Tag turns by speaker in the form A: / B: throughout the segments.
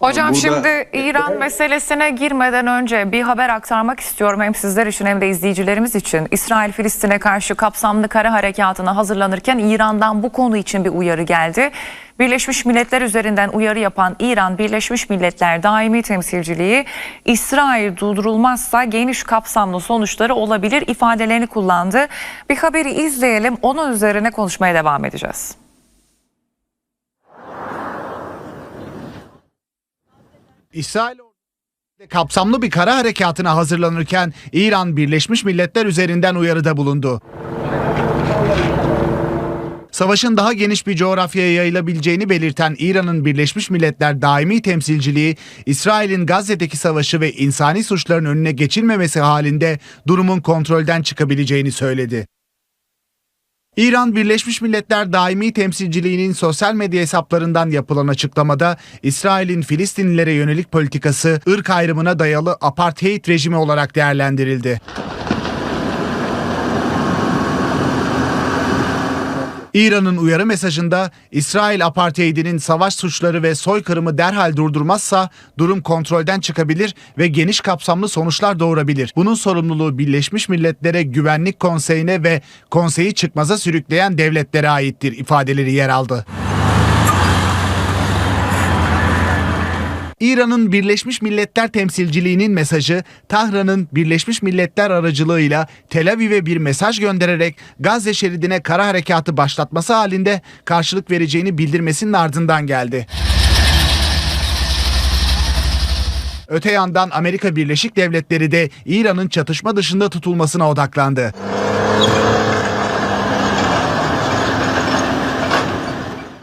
A: Hocam
B: Burada-
A: şimdi İran meselesine girmeden önce bir haber aktarmak istiyorum hem sizler için hem de izleyicilerimiz için. İsrail Filistin'e karşı kapsamlı kara harekatına hazırlanırken İran'dan bu konu için bir uyarı geldi. Birleşmiş Milletler üzerinden uyarı yapan İran Birleşmiş Milletler Daimi Temsilciliği İsrail durdurulmazsa geniş kapsamlı sonuçları olabilir ifadelerini kullandı. Bir haberi izleyelim onun üzerine konuşmaya devam edeceğiz.
C: İsrail kapsamlı bir kara harekatına hazırlanırken İran Birleşmiş Milletler üzerinden uyarıda bulundu. Savaşın daha geniş bir coğrafyaya yayılabileceğini belirten İran'ın Birleşmiş Milletler Daimi Temsilciliği, İsrail'in Gazze'deki savaşı ve insani suçların önüne geçilmemesi halinde durumun kontrolden çıkabileceğini söyledi. İran Birleşmiş Milletler Daimi Temsilciliği'nin sosyal medya hesaplarından yapılan açıklamada İsrail'in Filistinlilere yönelik politikası ırk ayrımına dayalı apartheid rejimi olarak değerlendirildi. İran'ın uyarı mesajında İsrail apartheidinin savaş suçları ve soykırımı derhal durdurmazsa durum kontrolden çıkabilir ve geniş kapsamlı sonuçlar doğurabilir. Bunun sorumluluğu Birleşmiş Milletler'e Güvenlik Konseyi'ne ve konseyi çıkmaza sürükleyen devletlere aittir ifadeleri yer aldı. İran'ın Birleşmiş Milletler temsilciliğinin mesajı Tahran'ın Birleşmiş Milletler aracılığıyla Tel Aviv'e bir mesaj göndererek Gazze şeridine kara harekatı başlatması halinde karşılık vereceğini bildirmesinin ardından geldi. Öte yandan Amerika Birleşik Devletleri de İran'ın çatışma dışında tutulmasına odaklandı.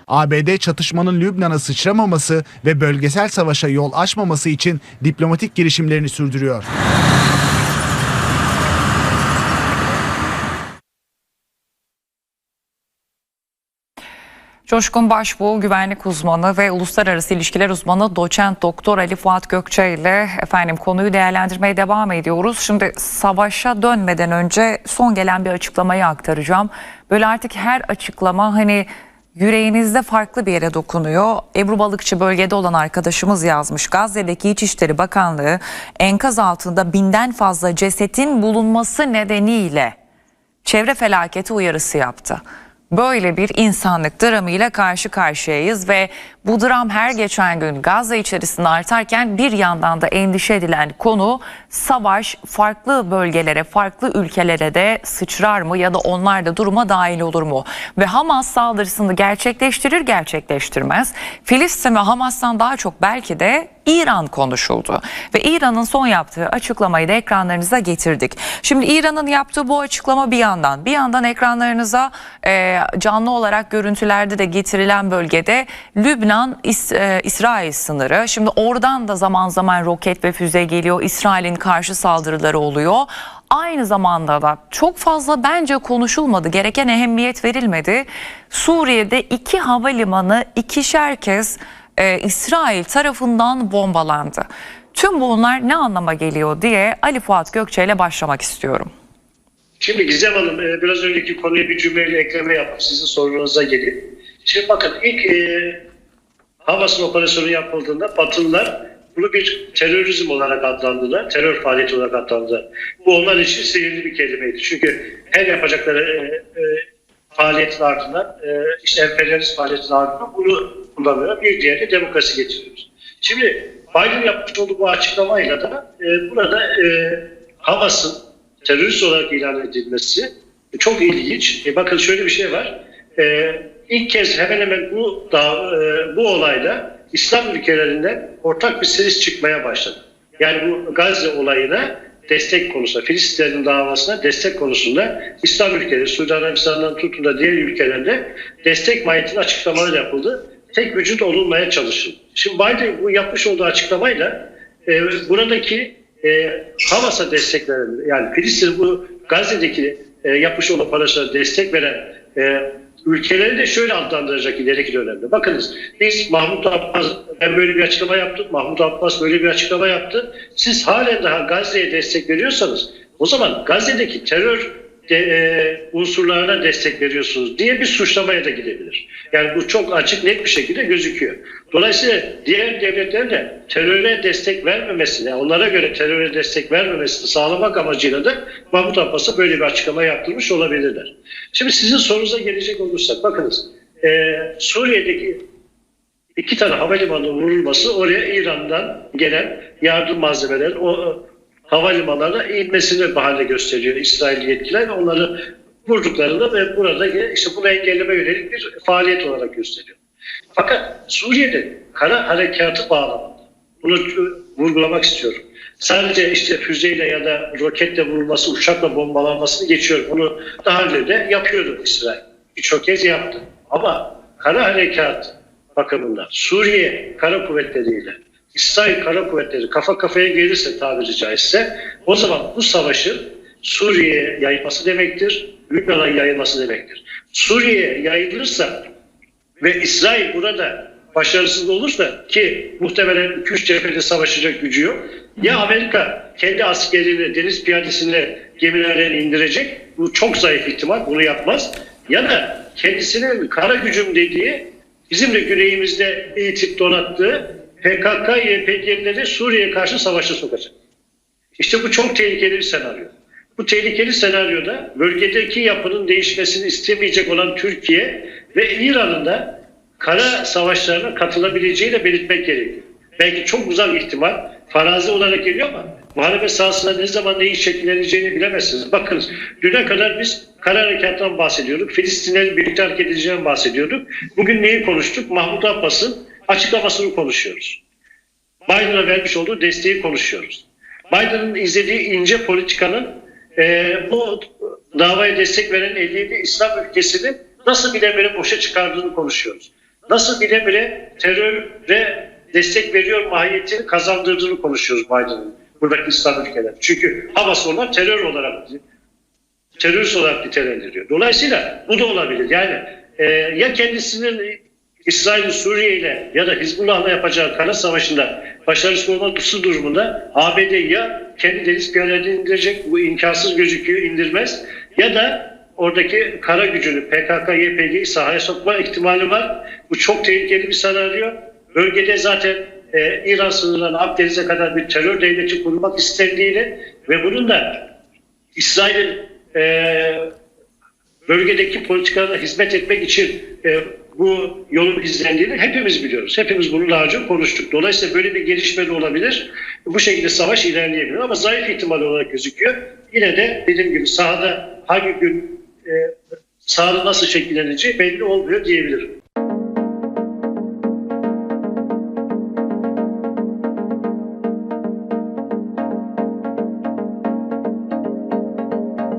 C: ABD çatışmanın Lübnan'a sıçramaması ve bölgesel savaşa yol açmaması için diplomatik girişimlerini sürdürüyor.
A: Coşkun Başbuğ, güvenlik uzmanı ve uluslararası ilişkiler uzmanı doçent doktor Ali Fuat Gökçe ile efendim konuyu değerlendirmeye devam ediyoruz. Şimdi savaşa dönmeden önce son gelen bir açıklamayı aktaracağım. Böyle artık her açıklama hani yüreğinizde farklı bir yere dokunuyor. Ebru Balıkçı bölgede olan arkadaşımız yazmış. Gazze'deki İçişleri Bakanlığı enkaz altında binden fazla cesetin bulunması nedeniyle çevre felaketi uyarısı yaptı. Böyle bir insanlık dramıyla karşı karşıyayız ve bu dram her geçen gün Gazze içerisinde artarken bir yandan da endişe edilen konu savaş farklı bölgelere, farklı ülkelere de sıçrar mı ya da onlar da duruma dahil olur mu? Ve Hamas saldırısını gerçekleştirir gerçekleştirmez. Filistin ve Hamas'tan daha çok belki de İran konuşuldu ve İran'ın son yaptığı açıklamayı da ekranlarınıza getirdik. Şimdi İran'ın yaptığı bu açıklama bir yandan, bir yandan ekranlarınıza e, canlı olarak görüntülerde de getirilen bölgede Lübnan İs- e, İsrail sınırı. Şimdi oradan da zaman zaman roket ve füze geliyor. İsrail'in karşı saldırıları oluyor. Aynı zamanda da çok fazla bence konuşulmadı, gereken ehemmiyet verilmedi. Suriye'de iki havalimanı ikişer kez e, İsrail tarafından bombalandı. Tüm bunlar ne anlama geliyor diye Ali Fuat Gökçe ile başlamak istiyorum.
D: Şimdi Gizem Hanım e, biraz önceki konuya bir cümleyle ekleme yapıp sizin sorunuza geleyim. Şimdi bakın ilk e, Hamas'ın operasyonu yapıldığında Batılılar bunu bir terörizm olarak adlandırdılar. Terör faaliyeti olarak adlandırdılar. Bu onlar için sihirli bir kelimeydi. Çünkü her yapacakları e, e, faaliyetin ardından e, işte emperyalist faaliyetin ardından bunu kullanıyorlar. Bir diğeri de demokrasi getiriyoruz. Şimdi Biden yapmış olduğu bu açıklamayla da e, burada e, Hamas'ın terörist olarak ilan edilmesi çok ilginç. E, bakın şöyle bir şey var. E, ilk kez hemen hemen bu da, e, bu olayda İslam ülkelerinden ortak bir ses çıkmaya başladı. Yani bu Gazze olayına destek konusunda, Filistinlerin davasına destek konusunda İslam ülkeleri, Suudi Arabistan'dan tutun da diğer ülkelerde destek mahiyetinde açıklamalar yapıldı. Tek vücut olunmaya çalışıldı. Şimdi Biden bu yapmış olduğu açıklamayla e, buradaki e, Hamas'a destek veren, yani Filistin bu Gazze'deki e, yapmış olduğu operasyona destek veren e, ülkeleri de şöyle adlandıracak ileriki dönemde. Bakınız biz Mahmut Abbas, ben böyle bir açıklama yaptım, Mahmut Abbas böyle bir açıklama yaptı. Siz halen daha Gazze'ye destek veriyorsanız o zaman Gazze'deki terör de, e, unsurlarına destek veriyorsunuz diye bir suçlamaya da gidebilir. Yani bu çok açık net bir şekilde gözüküyor. Dolayısıyla diğer devletlerin de teröre destek vermemesini, onlara göre teröre destek vermemesini sağlamak amacıyla da Mahmut Abbas'a böyle bir açıklama yaptırmış olabilirler. Şimdi sizin sorunuza gelecek olursak bakınız e, Suriye'deki iki tane havalimanı vurulması oraya İran'dan gelen yardım malzemelerin o havalimanlarına inmesini bahane gösteriyor İsrail yetkililer ve onları vurduklarında ve burada işte bunu engelleme yönelik bir faaliyet olarak gösteriyor. Fakat Suriye'de kara harekatı bağlamında bunu vurgulamak istiyorum. Sadece işte füzeyle ya da roketle vurulması, uçakla bombalanmasını geçiyor. Bunu daha önce de yapıyordu İsrail. Birçok kez yaptı. Ama kara harekat bakımından Suriye kara kuvvetleriyle İsrail kara kuvvetleri kafa kafaya gelirse tabiri caizse o zaman bu savaşın Suriye'ye yayılması demektir. Lübnan'a yayılması demektir. Suriye'ye yayılırsa ve İsrail burada başarısız olursa ki muhtemelen 2-3 cephede savaşacak gücü yok. Ya Amerika kendi askerini, deniz piyadesini gemilerden indirecek. Bu çok zayıf ihtimal. Bunu yapmaz. Ya da kendisinin kara gücüm dediği bizim de güneyimizde eğitip donattığı PKK, YPG'leri Suriye'ye karşı savaşa sokacak. İşte bu çok tehlikeli bir senaryo. Bu tehlikeli senaryoda bölgedeki yapının değişmesini istemeyecek olan Türkiye ve İran'ın da kara savaşlarına katılabileceğini de belirtmek gerekiyor. Belki çok uzak ihtimal farazi olarak geliyor ama muharebe sahasında ne zaman neyin şekilleneceğini bilemezsiniz. Bakın düne kadar biz kara harekattan bahsediyorduk. Filistinlerin birlikte hareket edeceğinden bahsediyorduk. Bugün neyi konuştuk? Mahmut Abbas'ın açıklamasını konuşuyoruz. Biden'a vermiş olduğu desteği konuşuyoruz. Biden'ın izlediği ince politikanın e, bu davaya destek veren 57 İslam ülkesinin nasıl bile bile boşa çıkardığını konuşuyoruz. Nasıl bile bile teröre destek veriyor mahiyetini kazandırdığını konuşuyoruz Biden'ın buradaki İslam ülkeler. Çünkü Hamas onlar terör olarak terörist olarak nitelendiriyor. Dolayısıyla bu da olabilir. Yani e, ya kendisinin İsrail Suriye ile ya da Hizbullah'la yapacağı kara savaşında başarısız olması durumunda ABD ya kendi deniz piyadelerini indirecek bu imkansız gözüküyor indirmez ya da oradaki kara gücünü PKK, YPG'yi sahaya sokma ihtimali var. Bu çok tehlikeli bir senaryo. Bölgede zaten e, İran sınırlarına Akdeniz'e kadar bir terör devleti kurmak istendiğini ve bunun da İsrail'in e, bölgedeki politikalarına hizmet etmek için e, bu yolun izlendiğini hepimiz biliyoruz. Hepimiz bunu daha önce konuştuk. Dolayısıyla böyle bir gelişme de olabilir. Bu şekilde savaş ilerleyebilir ama zayıf ihtimal olarak gözüküyor. Yine de dediğim gibi sahada hangi gün e, sahada nasıl şekilleneceği belli olmuyor diyebilirim.